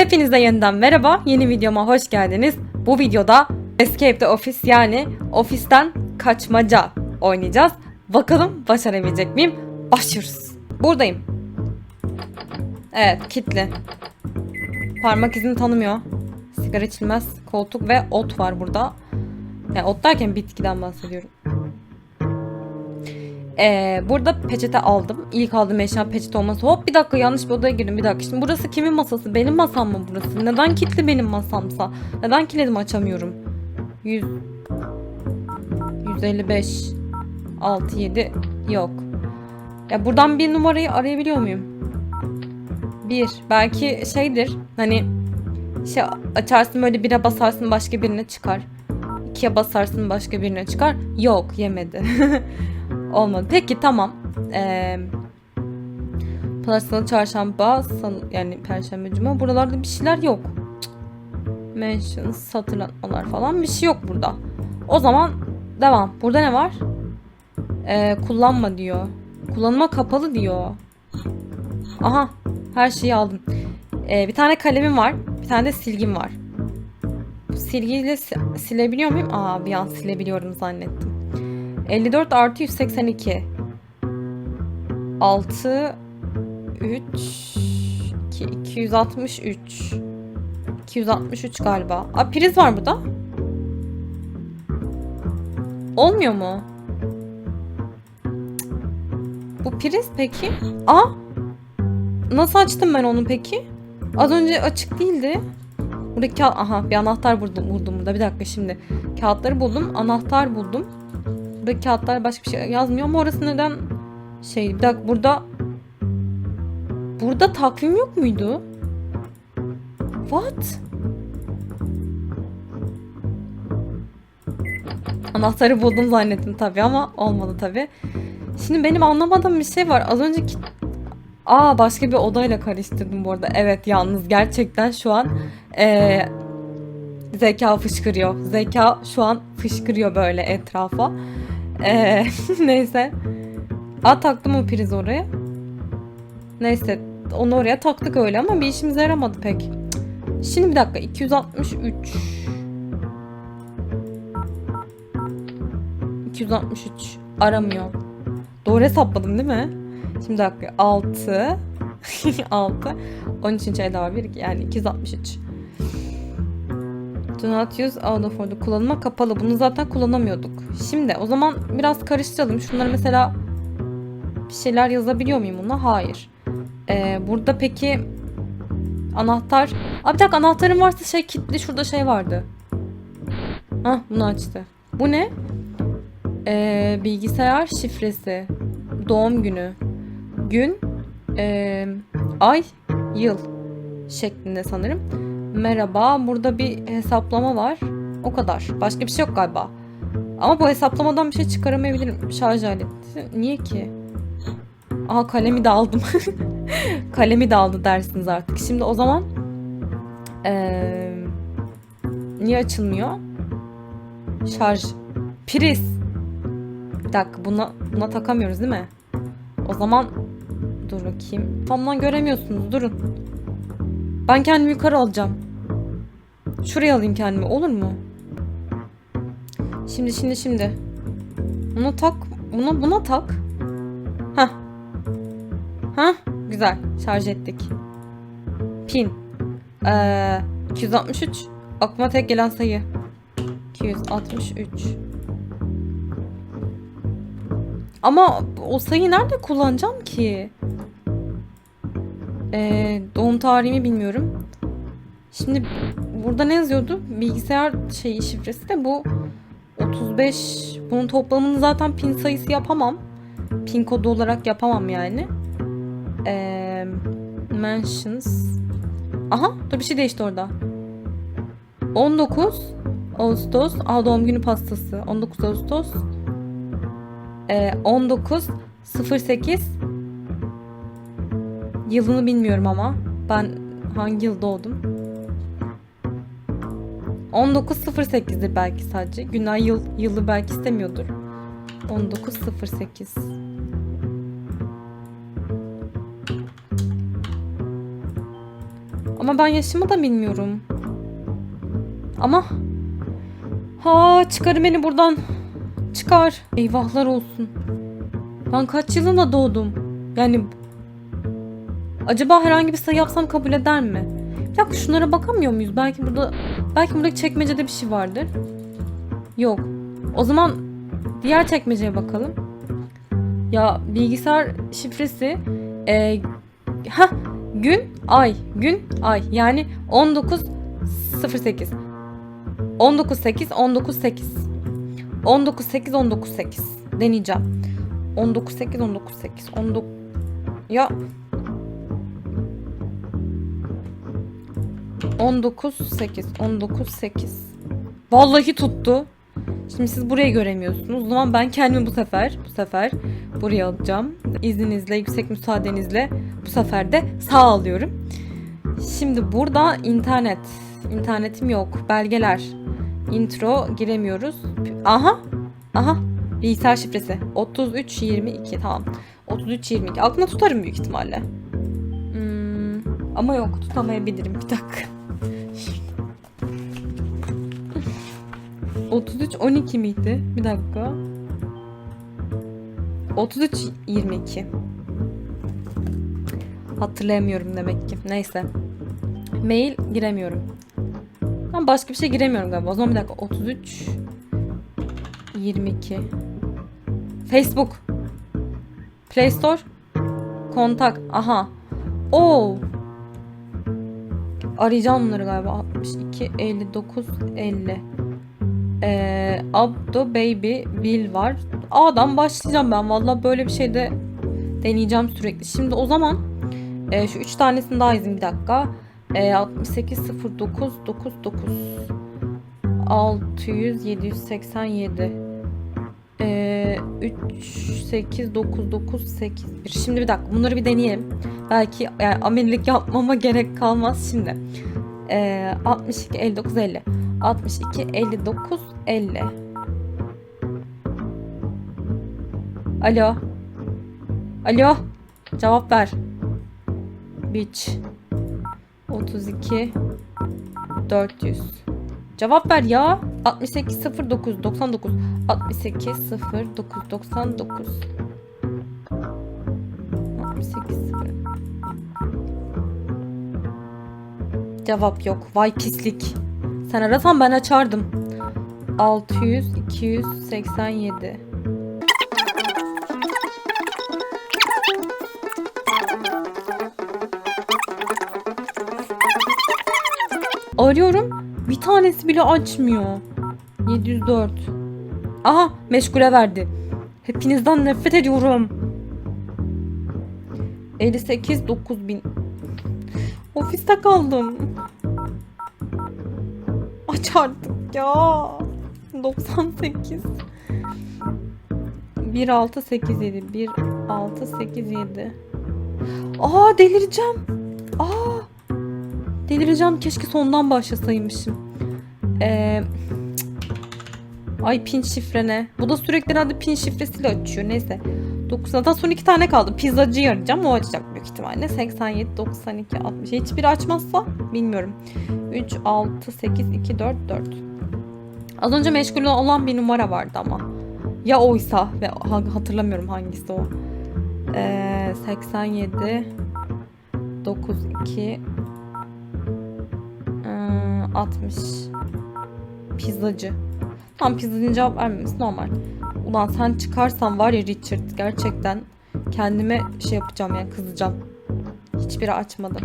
Hepinize yeniden merhaba. Yeni videoma hoş geldiniz. Bu videoda Escape the Office yani ofisten kaçmaca oynayacağız. Bakalım başarabilecek miyim? Başlıyoruz. Buradayım. Evet, kilitli. Parmak izini tanımıyor. Sigara içilmez. Koltuk ve ot var burada. Yani ot derken bitkiden bahsediyorum. Ee, burada peçete aldım. İlk aldığım eşya peçete olması. Hop bir dakika yanlış bir odaya girdim. Bir dakika. Şimdi burası kimin masası? Benim masam mı burası? Neden kilitli benim masamsa? Neden kilidimi açamıyorum? 100 155 6 7 yok. Ya buradan bir numarayı arayabiliyor muyum? Bir. Belki şeydir. Hani şey açarsın böyle bire basarsın başka birine çıkar. İkiye basarsın başka birine çıkar. Yok yemedi. Olmadı. Peki tamam. Ee, Pazar, salı, çarşamba, salı, yani perşembe, cuma. Buralarda bir şeyler yok. Cık. Mentions, hatırlatmalar falan bir şey yok burada. O zaman devam. Burada ne var? Ee, kullanma diyor. Kullanıma kapalı diyor. Aha. Her şeyi aldım. Ee, bir tane kalemim var. Bir tane de silgim var. Bu silgiyle si- silebiliyor muyum? Aa bir an silebiliyorum zannettim. 54 artı 182. 6 3 2, 263 263 galiba. Aa priz var burada. Olmuyor mu? Bu priz peki? Aa! Nasıl açtım ben onu peki? Az önce açık değildi. Buradaki kağıt... Aha bir anahtar buldum, buldum burada. Bir dakika şimdi. Kağıtları buldum. Anahtar buldum. Buradaki kağıtlar başka bir şey yazmıyor ama orası neden şey bir dakika burada burada takvim yok muydu? What? Anahtarı buldum zannettim tabii ama olmadı tabii. Şimdi benim anlamadığım bir şey var. Az önceki Aa başka bir odayla karıştırdım bu arada. Evet yalnız gerçekten şu an eee, zeka fışkırıyor. Zeka şu an fışkırıyor böyle etrafa. Eee, neyse. Aa taktım o priz oraya. Neyse onu oraya taktık öyle ama bir işimize yaramadı pek. Şimdi bir dakika 263. 263 aramıyor. Doğru hesapladım değil mi? Şimdi bir dakika 6 6 13. elde var bir yani 263. Do not use out of order. Kullanıma kapalı. Bunu zaten kullanamıyorduk. Şimdi o zaman biraz karıştıralım. Şunları mesela bir şeyler yazabiliyor muyum buna? Hayır. Ee, burada peki anahtar. Abi bir dakika anahtarım varsa şey kilitli şurada şey vardı. Hah bunu açtı. Bu ne? Ee, bilgisayar şifresi. Doğum günü. Gün. ee, ay. Yıl. Şeklinde sanırım. Merhaba. Burada bir hesaplama var. O kadar. Başka bir şey yok galiba. Ama bu hesaplamadan bir şey çıkaramayabilirim. Şarj aleti. Niye ki? Aha kalemi de aldım. kalemi de aldı dersiniz artık. Şimdi o zaman eee, niye açılmıyor? Şarj. Priz. Bir dakika buna, buna takamıyoruz değil mi? O zaman dur bakayım. Tamam göremiyorsunuz. Durun. Ben kendimi yukarı alacağım. Şuraya alayım kendimi. Olur mu? Şimdi şimdi şimdi. Bunu tak. Bunu buna tak. Hah. Hah. Güzel. Şarj ettik. Pin. Ee, 263. Aklıma tek gelen sayı. 263. Ama o sayıyı nerede kullanacağım ki? Ee, doğum tarihimi bilmiyorum. Şimdi burada ne yazıyordu? Bilgisayar şeyi şifresi de bu 35. Bunun toplamını zaten pin sayısı yapamam. Pin kodu olarak yapamam yani. Ee, mentions. Aha dur bir şey değişti orada. 19 Ağustos. Aa doğum günü pastası. 19 Ağustos. Ee, 19 08 Yılını bilmiyorum ama. Ben hangi yıl doğdum? 19.08'dir belki sadece. Günay yıl, yılı belki istemiyordur. 19.08 19.08 Ama ben yaşımı da bilmiyorum. Ama ha çıkarın beni buradan. Çıkar. Eyvahlar olsun. Ben kaç yılında doğdum? Yani acaba herhangi bir sayı yapsam kabul eder mi? Bir şunlara bakamıyor muyuz? Belki burada belki buradaki çekmecede bir şey vardır. Yok. O zaman diğer çekmeceye bakalım. Ya bilgisayar şifresi e, ha gün ay gün ay yani 19 08 19 8 19 8 19 8 19 8 deneyeceğim. 19 8 19 8 19 ya 19 8 19 8 Vallahi tuttu. Şimdi siz burayı göremiyorsunuz. O zaman ben kendimi bu sefer bu sefer buraya alacağım. İzninizle, yüksek müsaadenizle bu sefer de sağ alıyorum. Şimdi burada internet. İnternetim yok. Belgeler. Intro giremiyoruz. Aha. Aha. Bilgisayar şifresi. 3322 tamam. 3322. Aklımda tutarım büyük ihtimalle. Hmm, ama yok tutamayabilirim. Bir dakika. 33 12 miydi? Bir dakika. 33 22. Hatırlayamıyorum demek ki. Neyse. Mail giremiyorum. Ben başka bir şey giremiyorum galiba. O zaman bir dakika. 33 22. Facebook. Play Store. Kontak. Aha. Oo. Arayacağım bunları galiba. 62 59 50. Ee, Abdo Baby Bill var. A'dan başlayacağım ben. Vallahi böyle bir şey de deneyeceğim sürekli. Şimdi o zaman e, şu üç tanesini daha izin bir dakika. E, 68 09 99 600 787 e, 3 8 9 9 8 1. Şimdi bir dakika bunları bir deneyelim. Belki yani amelilik yapmama gerek kalmaz şimdi. E, 62 59 50 62 59 50 Alo. Alo. Cevap ver. Bitch. 32 400. Cevap ver ya. 68 09 99 68 09 99 68 0 Cevap yok. Vay pislik. Sen arasan ben açardım. 600 287 Arıyorum. Bir tanesi bile açmıyor. 704. Aha meşgule verdi. Hepinizden nefret ediyorum. 58 9000. Ofiste kaldım. Aç artık ya. 98. 1687 1687. Aa delireceğim. Aa delireceğim. Keşke sondan başlasaymışım. Ee, ay pin şifrene. Bu da sürekli herhalde pin şifresiyle açıyor. Neyse. 9 zaten son iki tane kaldı. Pizzacıyı arayacağım. O açacak büyük ihtimalle. 87, 92, 60. Hiçbiri açmazsa bilmiyorum. 3, 6, 8, 2, 4, 4. Az önce meşgul olan bir numara vardı ama. Ya oysa ve ha- hatırlamıyorum hangisi o. Ee, 87 92 ee, 60 Pizzacı. Tam pizzacının cevap vermemesi normal. Ulan sen çıkarsan var ya Richard gerçekten kendime şey yapacağım yani kızacağım. Hiçbiri açmadı.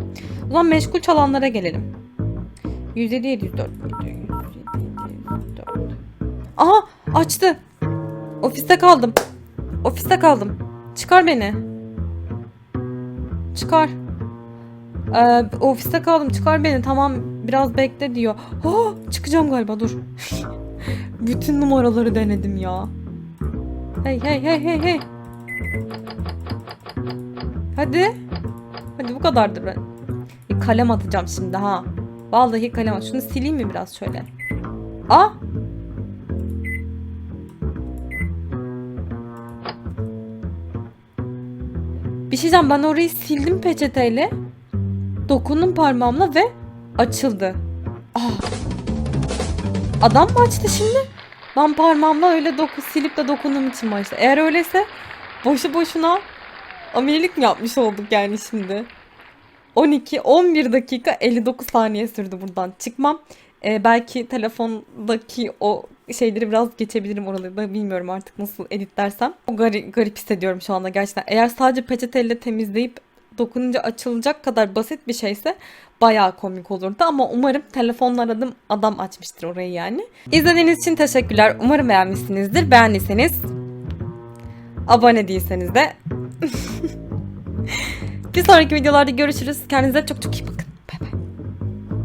Zaman meşgul çalanlara gelelim. 107 704 müydü? 107 704. Aha açtı. Ofiste kaldım. Ofiste kaldım. Çıkar beni. Çıkar. Ee, ofiste kaldım. Çıkar beni. Tamam biraz bekle diyor. Oh, çıkacağım galiba dur. Bütün numaraları denedim ya. Hey hey hey hey hey. Hadi. Hadi bu kadardır ben. Bir kalem atacağım şimdi ha. Vallahi kalem at. Şunu sileyim mi biraz şöyle? Aa. Bir şey ben orayı sildim peçeteyle. dokundum parmağımla ve açıldı. Aa. Adam mı açtı şimdi? Ben parmağımla öyle doku silip de dokunduğum için açtı? Eğer öyleyse boşu boşuna amelilik mi yapmış olduk yani şimdi? 12 11 dakika 59 saniye sürdü buradan çıkmam. Ee, belki telefondaki o şeyleri biraz geçebilirim oraları da bilmiyorum artık nasıl editlersem. O garip, garip hissediyorum şu anda gerçekten. Eğer sadece peçeteyle temizleyip dokununca açılacak kadar basit bir şeyse bayağı komik olurdu ama umarım telefonla aradım adam açmıştır orayı yani. İzlediğiniz için teşekkürler. Umarım beğenmişsinizdir. Beğendiyseniz abone değilseniz de bir sonraki videolarda görüşürüz. Kendinize çok çok iyi bakın.